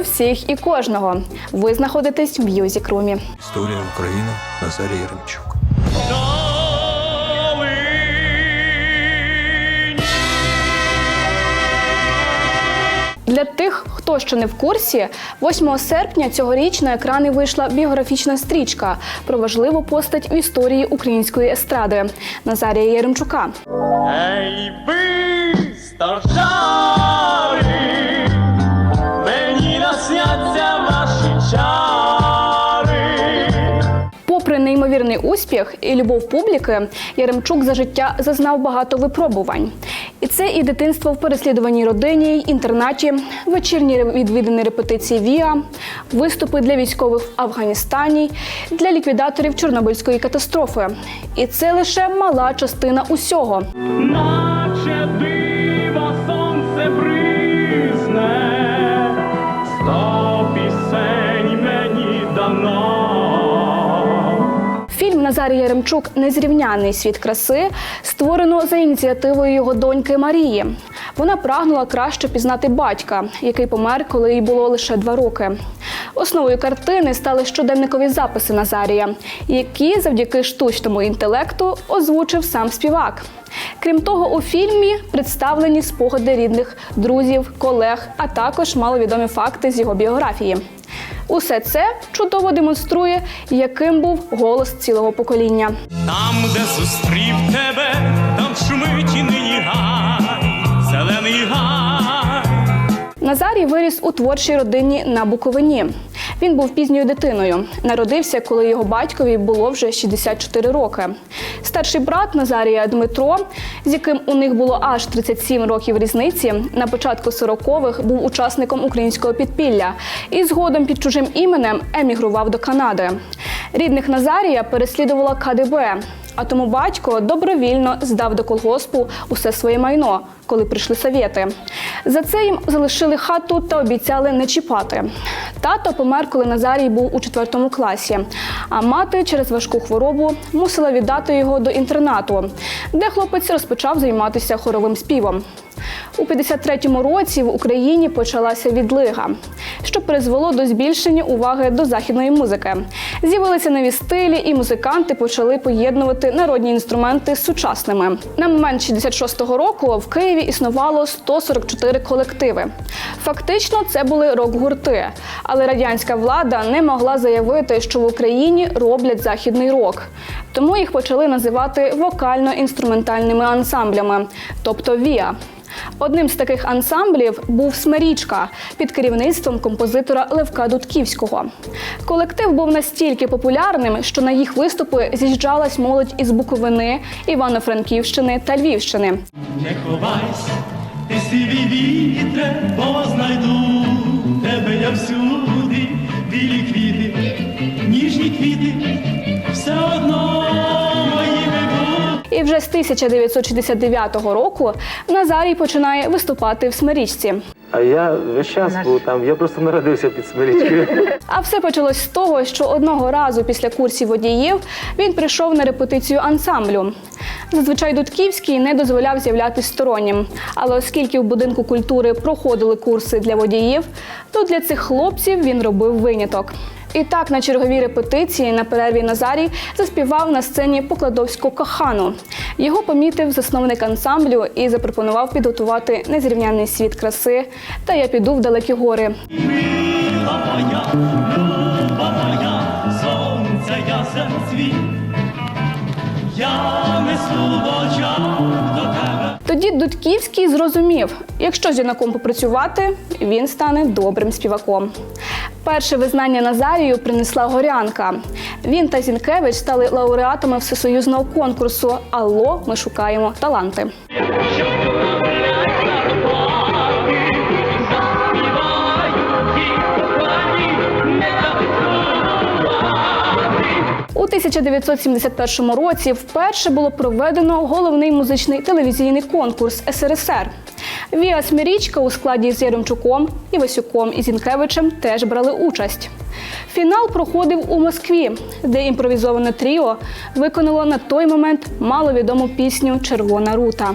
всіх і кожного. Ви знаходитесь в М'юзік Румі. Історія України Назарій Яремчук. Для тих, хто ще не в курсі, 8 серпня цьогоріч на екрани вийшла біографічна стрічка про важливу постать в історії української естради Назарія Яремчука. Ей ви, стожари, успіх і любов публіки, Яремчук за життя зазнав багато випробувань. І це і дитинство в переслідуваній родині, інтернаті, вечірні відвідини репетиції ВІА, виступи для військових в Афганістані, для ліквідаторів Чорнобильської катастрофи. І це лише мала частина усього. Наче Назарій Яремчук Незрівняний світ краси створено за ініціативою його доньки Марії. Вона прагнула краще пізнати батька, який помер, коли їй було лише два роки. Основою картини стали щоденникові записи Назарія, які завдяки штучному інтелекту озвучив сам співак. Крім того, у фільмі представлені спогади рідних, друзів, колег, а також маловідомі факти з його біографії. Усе це чудово демонструє, яким був голос цілого покоління. Там, де зустрів тебе, там шумить і нині Назарій виріс у творчій родині на Буковині. Він був пізньою дитиною. Народився, коли його батькові було вже 64 роки. Старший брат Назарія Дмитро, з яким у них було аж 37 років різниці, на початку 40-х був учасником українського підпілля і згодом під чужим іменем емігрував до Канади. Рідних Назарія переслідувала КДБ. А тому батько добровільно здав до колгоспу усе своє майно, коли прийшли совєти. За це їм залишили хату та обіцяли не чіпати. Тато помер, коли Назарій був у четвертому класі, а мати через важку хворобу мусила віддати його до інтернату, де хлопець розпочав займатися хоровим співом. У 53-му році в Україні почалася відлига, що призвело до збільшення уваги до західної музики. З'явилися нові стилі, і музиканти почали поєднувати народні інструменти з сучасними. На момент 66-го року в Києві існувало 144 колективи. Фактично, це були рок-гурти, але радянська влада не могла заявити, що в Україні роблять західний рок. Тому їх почали називати вокально-інструментальними ансамблями, тобто ВІА. Одним з таких ансамблів був Смирічка під керівництвом композитора Левка Дудківського. Колектив був настільки популярним, що на їх виступи з'їжджалась молодь із Буковини, Івано-Франківщини та Львівщини. Не ховайся, ти сиві вітре, бо знайду тебе я всюди, білі квіти, ніжні квіти, все одно вже з 1969 року Назарій починає виступати в Смирічці. А я весь час був там, я просто народився під Смирічкою. А все почалось з того, що одного разу після курсів водіїв він прийшов на репетицію ансамблю. Зазвичай Дудківський не дозволяв з'являтись стороннім. Але оскільки в будинку культури проходили курси для водіїв, то для цих хлопців він робив виняток. І так на черговій репетиції на перерві Назарій заспівав на сцені покладовську кохану. Його помітив засновник ансамблю і запропонував підготувати незрівняний світ краси та я піду в далекі гори. Сонця ясен світ. Я несу в очах до тебе. Тоді Дудківський зрозумів, якщо з юнаком попрацювати, він стане добрим співаком. Перше визнання Назарію принесла горянка. Він та Зінкевич стали лауреатами всесоюзного конкурсу Алло, ми шукаємо таланти. 1971 році вперше було проведено головний музичний телевізійний конкурс СРСР. Віа Смірічка у складі з Яремчуком, Івасюком і Зінкевичем теж брали участь. Фінал проходив у Москві, де імпровізоване тріо виконало на той момент маловідому пісню Червона рута.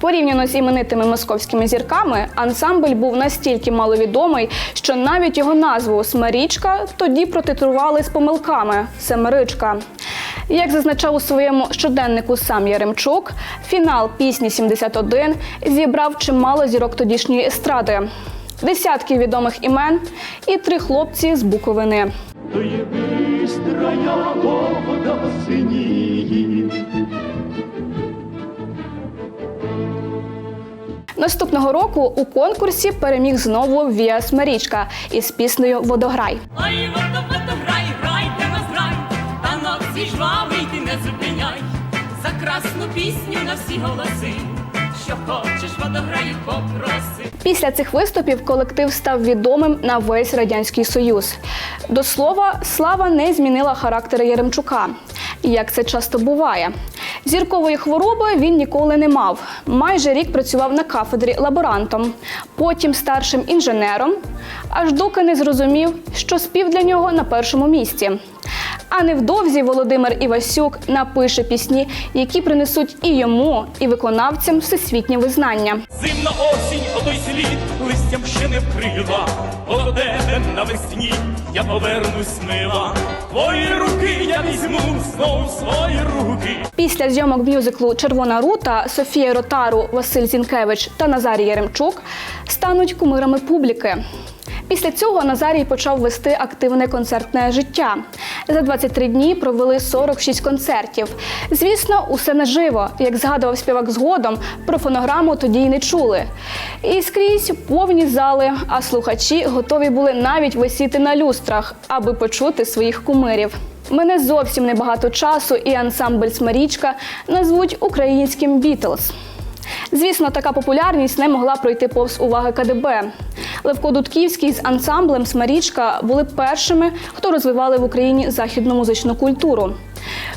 Порівняно з іменитими московськими зірками, ансамбль був настільки маловідомий, що навіть його назву Смарічка тоді протитрували з помилками Семеричка. Як зазначав у своєму щоденнику сам Яремчук, фінал пісні «71» зібрав чимало зірок тодішньої естради, десятки відомих імен і три хлопці з Буковини. То є бистрая вода синіє. Наступного року у конкурсі переміг знову Віа Смарічка із піснею Водограй. Ой, водо, водо, грай, на зрай, танок зі жвавий ти не зупиняй, за красну пісню на всі голоси, що хочеш водограю попроси. Після цих виступів колектив став відомим на весь радянський союз. До слова, слава не змінила характер Яремчука. Як це часто буває, зіркової хвороби він ніколи не мав. Майже рік працював на кафедрі лаборантом, потім старшим інженером, аж доки не зрозумів, що спів для нього на першому місці. А невдовзі Володимир Івасюк напише пісні, які принесуть і йому, і виконавцям всесвітнє визнання. Зимна осінь, отой слід листям ще не вкрила. До навесні я повернусь мила. Твої руки я візьму знову свої руки. Після зйомок мюзиклу Червона рута Софія Ротару, Василь Зінкевич та Назарій Яремчук стануть кумирами публіки. Після цього Назарій почав вести активне концертне життя. За 23 дні провели 46 концертів. Звісно, усе наживо. Як згадував співак згодом, про фонограму тоді й не чули. І скрізь повні зали, а слухачі готові були навіть висіти на люстрах, аби почути своїх кумирів. Мене зовсім небагато часу, і ансамбль Смарічка назвуть українським Бітлз. Звісно, така популярність не могла пройти повз уваги КДБ. Левко Дудківський з ансамблем Смарічка були першими, хто розвивали в Україні західну музичну культуру.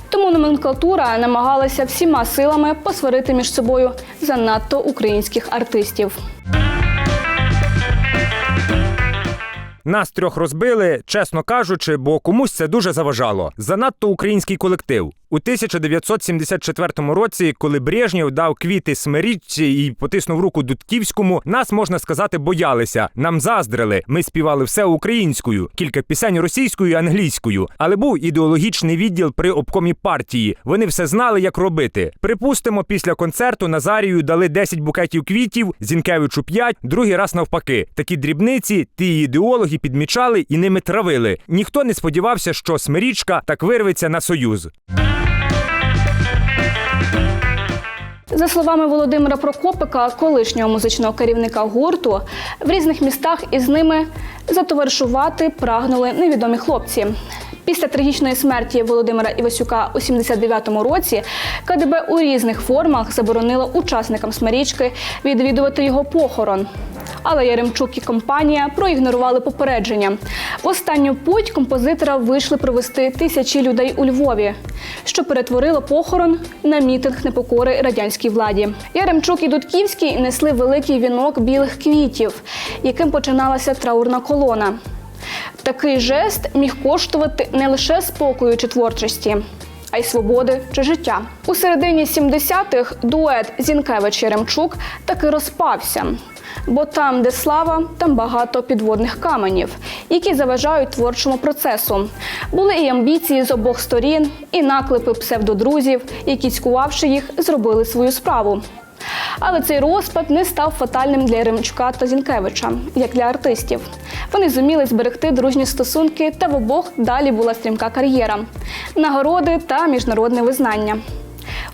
Тому номенклатура намагалася всіма силами посварити між собою занадто українських артистів. Нас трьох розбили, чесно кажучи, бо комусь це дуже заважало. Занадто український колектив. У 1974 році, коли Брежнєв дав квіти Смирічці і потиснув руку Дудківському, нас можна сказати боялися. Нам заздрили. Ми співали все українською, кілька пісень російською і англійською. Але був ідеологічний відділ при обкомі партії. Вони все знали, як робити. Припустимо, після концерту Назарію дали 10 букетів квітів, Зінкевичу 5, другий раз навпаки. Такі дрібниці ті ідеологи підмічали і ними травили. Ніхто не сподівався, що Смирічка так вирветься на союз. За словами Володимира Прокопика, колишнього музичного керівника гурту, в різних містах із ними затоваришувати прагнули невідомі хлопці. Після трагічної смерті Володимира Івасюка у 79-му році КДБ у різних формах заборонило учасникам Смарічки відвідувати його похорон. Але Яремчук і компанія проігнорували попередження. В останню путь композитора вийшли провести тисячі людей у Львові, що перетворило похорон на мітинг непокори радянській владі. Яремчук і Дудківський несли великий вінок білих квітів, яким починалася траурна колона. Такий жест міг коштувати не лише спокою чи творчості, а й свободи чи життя. У середині 70-х дует Зінкевич Яремчук таки розпався. Бо там, де слава, там багато підводних каменів, які заважають творчому процесу. Були і амбіції з обох сторін, і наклепи псевдодрузів, які цькувавши їх, зробили свою справу. Але цей розпад не став фатальним для Ремчука та Зінкевича, як для артистів. Вони зуміли зберегти дружні стосунки, та в обох далі була стрімка кар'єра, нагороди та міжнародне визнання.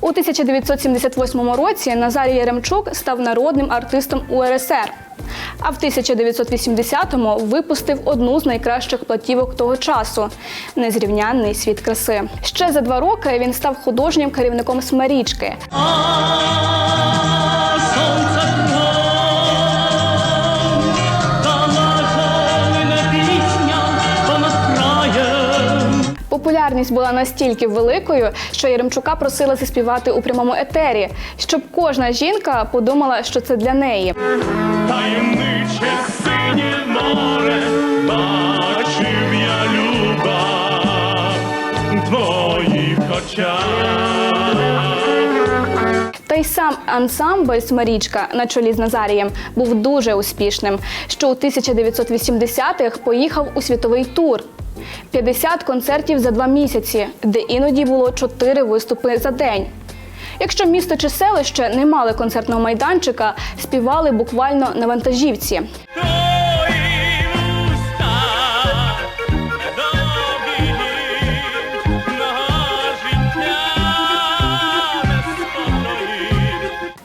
У 1978 році Назарій Яремчук став народним артистом УРСР. А в 1980-му випустив одну з найкращих платівок того часу незрівнянний світ краси. Ще за два роки він став художнім керівником Смарічки. Популярність була настільки великою, що Яремчука просили заспівати у прямому етері, щоб кожна жінка подумала, що це для неї. Таємниче синє море, бачив я люба твоїх очах. Та й сам ансамбль Смарічка на чолі з Назарієм був дуже успішним, що у 1980-х поїхав у світовий тур. 50 концертів за два місяці, де іноді було 4 виступи за день. Якщо місто чи селище не мали концертного майданчика, співали буквально на вантажівці.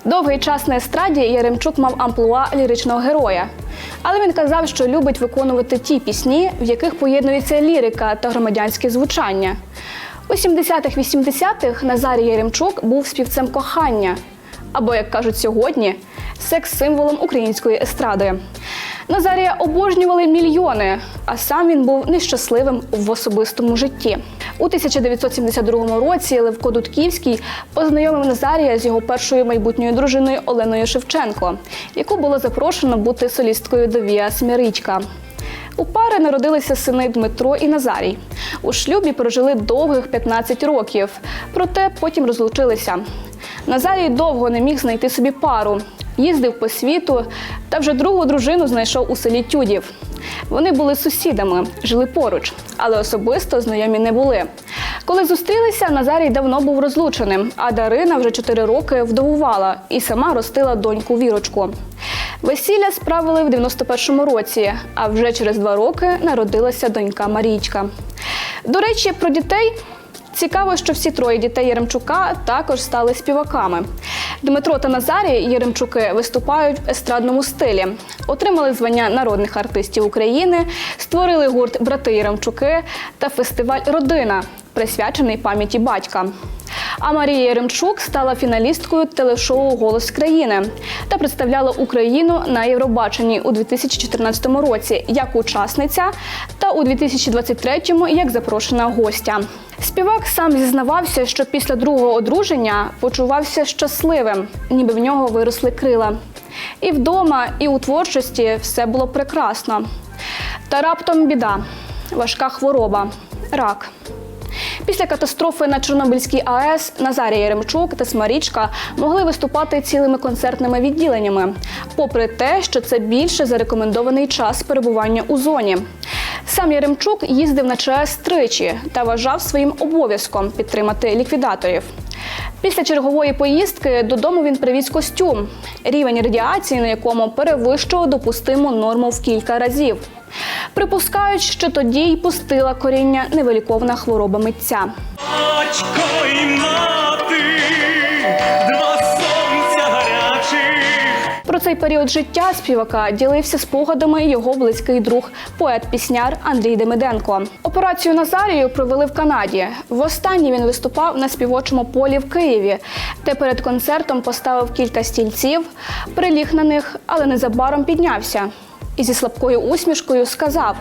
Довгий час на естраді Яремчук мав амплуа ліричного героя. Але він казав, що любить виконувати ті пісні, в яких поєднується лірика та громадянське звучання. У 70-х-80-х Назарій Яремчук був співцем кохання, або, як кажуть сьогодні, секс-символом української естради. Назарія обожнювали мільйони, а сам він був нещасливим в особистому житті. У 1972 році Левко Дудківський познайомив Назарія з його першою майбутньою дружиною Оленою Шевченко, яку було запрошено бути солісткою до Віа Сміричка. У пари народилися сини Дмитро і Назарій. У шлюбі прожили довгих 15 років, проте потім розлучилися. Назарій довго не міг знайти собі пару, їздив по світу та вже другу дружину знайшов у селі Тюдів. Вони були сусідами, жили поруч, але особисто знайомі не були. Коли зустрілися, Назарій давно був розлученим, а Дарина вже 4 роки вдовувала і сама ростила доньку Вірочку. Весілля справили в 91-му році, а вже через два роки народилася донька Марічка. До речі, про дітей цікаво, що всі троє дітей Яремчука також стали співаками. Дмитро та Назарій Яремчуки виступають в естрадному стилі, отримали звання народних артистів України, створили гурт Брати Яремчуки та фестиваль Родина, присвячений пам'яті батька. А Марія Яремчук стала фіналісткою телешоу Голос країни та представляла Україну на Євробаченні у 2014 році як учасниця та у 2023 як запрошена гостя. Співак сам зізнавався, що після другого одруження почувався щасливим, ніби в нього виросли крила. І вдома, і у творчості все було прекрасно. Та раптом біда, важка хвороба, рак. Після катастрофи на Чорнобильській АЕС Назарія Яремчук та Смарічка могли виступати цілими концертними відділеннями, попри те, що це більше зарекомендований час перебування у зоні. Сам Яремчук їздив на ЧАЕС тричі та вважав своїм обов'язком підтримати ліквідаторів. Після чергової поїздки додому він привіз костюм, рівень радіації на якому перевищував допустиму норму в кілька разів. Припускають, що тоді й пустила коріння невиліковна хвороба митця. Батько і мати, два сонця гарячих. Про цей період життя співака ділився спогадами його близький друг, поет-пісняр Андрій Демиденко. Операцію Назарію провели в Канаді. Востаннє він виступав на співочому полі в Києві, де перед концертом поставив кілька стільців, приліг на них, але незабаром піднявся. І зі слабкою усмішкою сказав: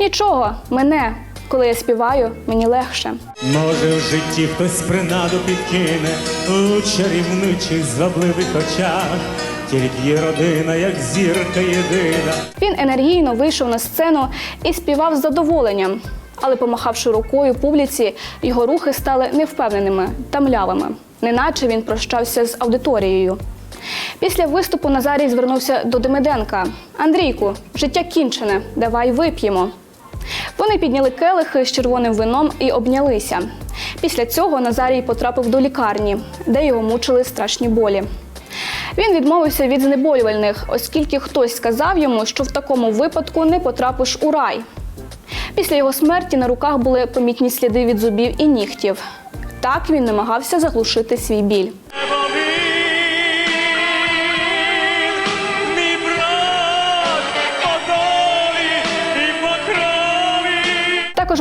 Нічого, мене, коли я співаю, мені легше. Може, в житті хтось принаду підкине у чарівничих звабливих очах, тільки є родина, як зірка єдина. Він енергійно вийшов на сцену і співав з задоволенням. Але, помахавши рукою публіці, його рухи стали невпевненими та млявими, неначе він прощався з аудиторією. Після виступу Назарій звернувся до Демиденка: Андрійку, життя кінчене, давай вип'ємо. Вони підняли келихи з червоним вином і обнялися. Після цього Назарій потрапив до лікарні, де його мучили страшні болі. Він відмовився від знеболювальних, оскільки хтось сказав йому, що в такому випадку не потрапиш у рай. Після його смерті на руках були помітні сліди від зубів і нігтів. Так він намагався заглушити свій біль.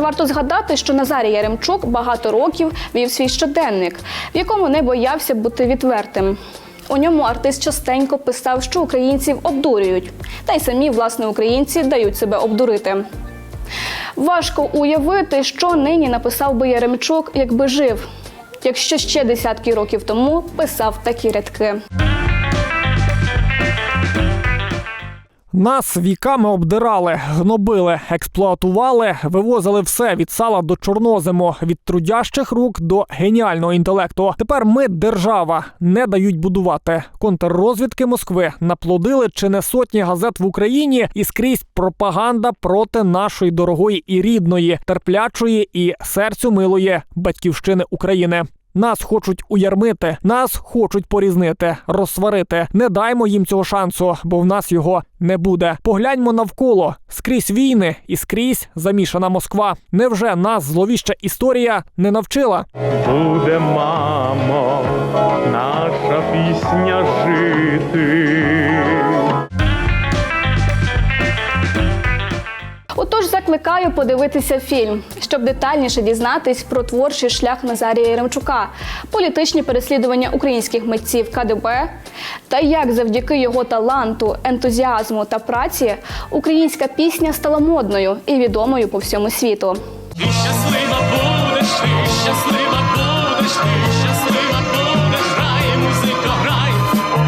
Варто згадати, що Назарій Яремчук багато років вів свій щоденник, в якому не боявся бути відвертим. У ньому артист частенько писав, що українців обдурюють, та й самі власне українці дають себе обдурити. Важко уявити, що нині написав би Яремчук, якби жив, якщо ще десятки років тому писав такі рядки. Нас віками обдирали, гнобили, експлуатували, вивозили все від сала до чорнозиму, від трудящих рук до геніального інтелекту. Тепер ми держава не дають будувати. Контррозвідки Москви наплодили чи не сотні газет в Україні і скрізь пропаганда проти нашої дорогої і рідної, терплячої і серцю милої батьківщини України. Нас хочуть уярмити, нас хочуть порізнити, розсварити. Не даймо їм цього шансу, бо в нас його не буде. Погляньмо навколо скрізь війни і скрізь замішана Москва. Невже нас зловіща історія не навчила? Буде, мамо, наша пісня жити. Отож, закликаю подивитися фільм, щоб детальніше дізнатись про творчий шлях Назарія Яремчука, політичні переслідування українських митців КДБ та як завдяки його таланту, ентузіазму та праці українська пісня стала модною і відомою по всьому світу. Ти щаслива будеш, ти щаслива будеш, ти щаслива будеш, грай, музико, грай,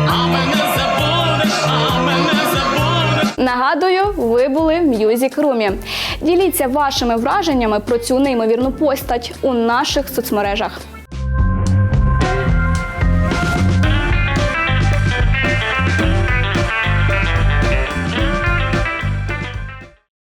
а мене забудеш, а мене забудеш. Нагадую, ви були в Music Room. Діліться вашими враженнями про цю неймовірну постать у наших соцмережах.